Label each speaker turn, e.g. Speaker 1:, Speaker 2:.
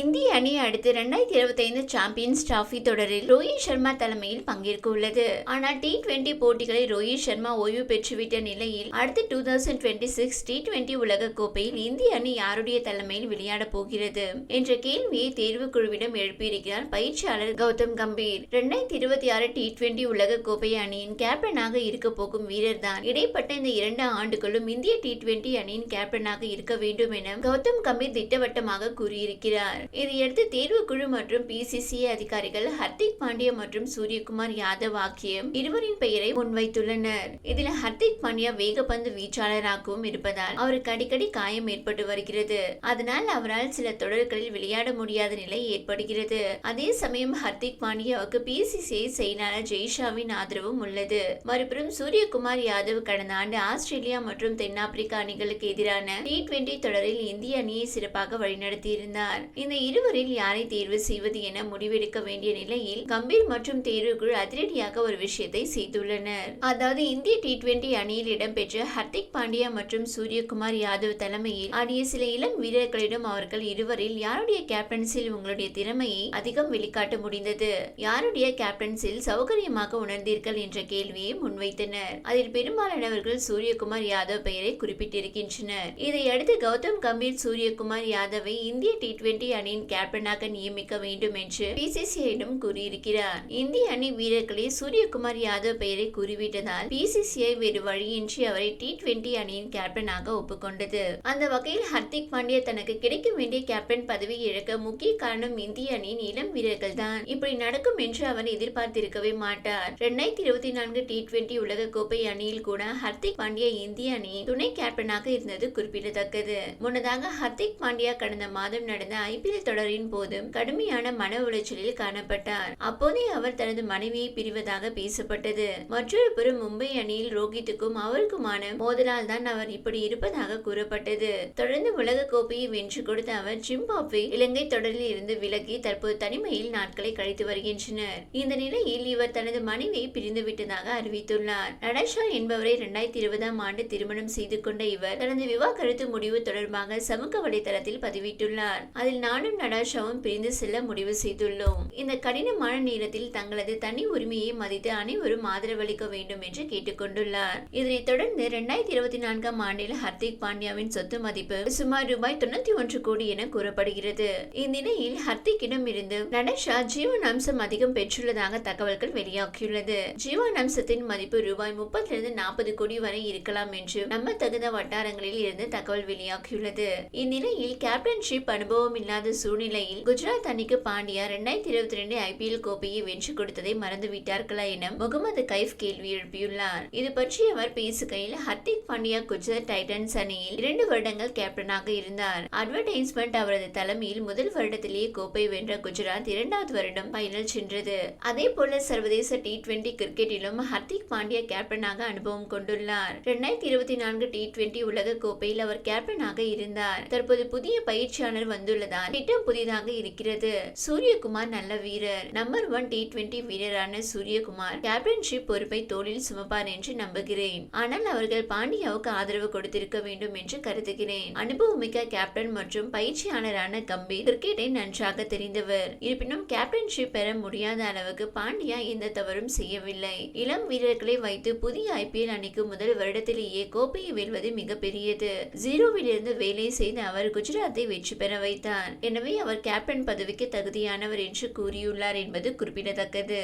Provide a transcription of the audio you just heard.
Speaker 1: இந்திய அணி அடுத்து ரெண்டாயிரத்தி இருபத்தி ஐந்து சாம்பியன்ஸ் டிராஃபி தொடரில் ரோஹித் சர்மா தலைமையில் பங்கேற்க உள்ளது ஆனால் டி டுவெண்டி போட்டிகளில் ரோஹித் சர்மா ஓய்வு பெற்றுவிட்ட நிலையில் அடுத்து two thousand twenty six T twenty உலக கோப்பையில் இந்திய அணி யாருடைய தலைமையில் விளையாடப் போகிறது என்ற கேள்வியை தேர்வு குழுவிடம் எழுப்பியிருக்கிறார் பயிற்சியாளர் கௌதம் கம்பீர். ரெண்டாயிரத்தி இருபத்தி ஆறு டி டுவெண்டி உலக கோப்பை அணியின் கேப்டனாக இருக்க போகும் வீரர் தான் இடைப்பட்ட இந்த இரண்டு ஆண்டுகளும் இந்திய டி டுவெண்டி அணியின் கேப்டனாக இருக்க வேண்டும் என கௌதம் கம்பீர் திட்டவட்டமாக கூறியிருக்கிறார். இதையடுத்து தேர்வுக்குழு மற்றும் பிசிசிஐ அதிகாரிகள் ஹர்திக் பாண்டியா மற்றும் சூரியகுமார் யாதவ் ஆகிய இருவரின் பெயரை முன்வைத்துள்ளனர். இதில் ஹர்திக் பாண்டியா வேகப்பந்து வீச்சாளராகவும் இருப்பதால் அவருக்கு அடிக்கடி காயம் ஏற்பட்டு வருகிறது. அதனால் அவரால் சில தொடர்களில் விளையாட முடியாத நிலை ஏற்படுகிறது. அதே சமயம் ஹர்திக் பாண்டியாவுக்கு பிசிசிஐ செயலாளர் ஜெய்ஷாவின் ஆதரவும் உள்ளது. மறுபுறம் சூரியகுமார் யாதவ் கடந்த ஆண்டு ஆஸ்திரேலியா மற்றும் தென்னாப்பிரிக்கா அணிகளுக்கு எதிரான டி டுவெண்டி தொடரில் இந்திய அணியை சிறப்பாக வழிநடத்தியிருந்தார். இந்த இருவரில் யாரை தேர்வு செய்வது என முடிவெடுக்க வேண்டிய நிலையில் கம்பீர் மற்றும் தேர்வுக்குள் அதிரடியாக ஒரு விஷயத்தை செய்துள்ளனர். அதாவது இந்திய டி டுவெண்டி அணியில் இடம்பெற்ற ஹர்திக் பாண்டியா மற்றும் சூரியகுமார் யாதவ் தலைமையில் ஆடிய சில இளம் வீரர்களிடம் அவர்கள் இருவரில் யாருடைய கேப்டன்சில் உங்களுடைய திறமையை அதிகம் வெளிக்காட்ட முடிந்தது? யாருடைய கேப்டன்சில் சௌகரியமாக உணர்ந்தீர்கள் என்ற கேள்வியை முன்வைத்தனர். அதில் பெரும்பாலானவர்கள் சூரியகுமார் யாதவ் பெயரை குறிப்பிட்டிருக்கின்றனர். இதையடுத்து கௌதம் கம்பீர் சூரியகுமார் யாதவை இந்திய டி டுவெண்டி அணியின் கேப்டனாக நியமிக்க வேண்டும் என்று பிசிசிஐயிடம் கூறியிருக்கிறார். இந்திய அணி வீரர்களே சூரியகுமார் யாதவ் பெயரை கூறிவிட்டதால் பிசிசிஐ வேறு வழியின்றி அவரை டி டுவெண்டி அணியின் கேப்டனாக ஒப்புக்கொண்டது. அந்த வகையில் ஹர்திக் பாண்டியா தனக்கு கிடைக்க வேண்டிய கேப்டன் பதவி இழக்க முக்கிய காரணம் இந்திய அணியின் இளம் வீரர்கள் தான் இப்படி நடக்கும் என்று அவர் எதிர்பார்த்திருக்கவே மாட்டார். இரண்டாயிரத்தி இருபத்தி நான்கு டி டுவெண்டி உலக கோப்பை அணியில் கூட ஹர்திக் பாண்டியா இந்திய அணியின் துணை கேப்டனாக இருந்தது குறிப்பிடத்தக்கது. முன்னதாக ஹர்திக் பாண்டியா கடந்த மாதம் நடந்த ஐபிஎல் தொடரின் போது கடுமையான மன உளைச்சலில் காணப்பட்டார். அப்போதே அவர் தனது மனைவியை பிரிவதாக பேசப்பட்டது. மற்றொரு புறம் மும்பை அணியில் ரோஹித்துக்கும் அவருக்குமான மோதலால் தான் அவர் இப்படி இருப்பதாக கூறப்பட்டது. தொடர்ந்து உலக கோப்பையை வென்று கொடுத்த அவர் ஜிம்பாப்வே இலங்கை தொடரில் இருந்து விலகி தற்போது தனிமையில் நாட்களை கழித்து வருகின்றனர். இந்த நிலையில் இவர் தனது மனைவியை பிரிந்து விட்டதாக அறிவித்துள்ளார். நடேஷா என்பவரை இரண்டாயிரத்தி இருபதாம் ஆண்டு திருமணம் செய்து கொண்ட இவர் தனது விவாகரத்து முடிவு தொடர்பாக சமூக வலைதளத்தில் பதிவிட்டுள்ளார். அதில் நான் நானும் நடாஷாவும் பிரிந்து செல்ல முடிவு செய்துள்ளோம். இந்த கடினமான நேரத்தில் தங்களது தனி உரிமையை மதித்து அனைவரும் ஆதரவளிக்க வேண்டும் என்று கேட்டுக்கொண்டுள்ளார் இதனைத் தொடர்ந்து இரண்டாயிரத்தி இருபத்தி நான்காம் ஆண்டில் ஹர்திக் பாண்டியாவின் சொத்து மதிப்பு சுமார் ரூபாய் தொண்ணூத்தி ஒன்று கோடி என கூறப்படுகிறது. இந்நிலையில் ஹர்திக்கிடம் இருந்து நடஷா ஜீவன் அம்சம் அதிகம் பெற்றுள்ளதாக தகவல்கள் வெளியாகியுள்ளது. ஜீவன் அம்சத்தின் மதிப்பு ரூபாய் முப்பத்திலிருந்து நாற்பது கோடி வரை இருக்கலாம் என்று நம்ப தகுந்த வட்டாரங்களில் இருந்து தகவல் வெளியாகியுள்ளது. இந்நிலையில் கேப்டன்ஷிப் அனுபவம் இல்லாத சூழ்நிலையில் குஜராத் அணிக்கு பாண்டியா இரண்டாயிரத்தி இருபத்தி ரெண்டு ஐபிஎல் கோப்பையை வென்று கொடுத்ததை மறந்து விட்டார்களா என முகமது கைஃப் கேள்வி எழுப்பியுள்ளார். இது பற்றி அவர் பேசுகையில் ஹர்திக் பாண்டியா குஜராத் டைட்டன்ஸ் அணியில் இரண்டு வருடங்கள் கேப்டனாக இருந்தார். அட்வர்டைஸ்மெண்ட் அவரது தலைமையில் முதல் வருடத்திலேயே கோப்பை வென்ற குஜராத் இரண்டாவது வருடம் பைனல் சென்றது. அதே போல சர்வதேச டி டுவெண்டி கிரிக்கெட்டிலும் ஹர்திக் பாண்டியா கேப்டனாக அனுபவம் கொண்டுள்ளார். இரண்டாயிரத்தி இருபத்தி நான்கு டி டுவெண்டி உலக கோப்பையில் அவர் கேப்டனாக இருந்தார். தற்போது புதிய பயிற்சியாளர் வந்துள்ளதால் திட்டம் புதிதாக இருக்கிறது. சூரியகுமார் நல்ல வீரர். நம்பர் ஒன் டி டுவெண்டி வீரரான சூரியகுமார் கேப்டன்ஷிப் பொறுப்பை தோளில் சுமப்பார் என்று நம்புகிறேன். ஆனால் அவர்கள் பாண்டியாவுக்கு ஆதரவு கொடுத்திருக்க வேண்டும் என்று கருதுகிறேன். அனுபவமிக்க கேப்டன் மற்றும் பயிற்சியாளரான கம்பி கிரிக்கெட்டை நன்றாக தெரிந்தவர். இருப்பினும் கேப்டன்ஷிப் பெற முடியாத அளவுக்கு பாண்டியா எந்த தவறும் செய்யவில்லை. இளம் வீரர்களை வைத்து புதிய ஐபிஎல் அணிக்கு முதல் வருடத்திலேயே கோப்பையை வெல்வது மிகப்பெரியது. ஜீரோவில் இருந்து வேலை செய்து அவர் குஜராத்தை வெற்றி பெற வைத்தார். எனவே அவர் கேப்டன் பதவிக்கு தகுதியானவர் என்று கூறியுள்ளார் என்பது குறிப்பிடத்தக்கது.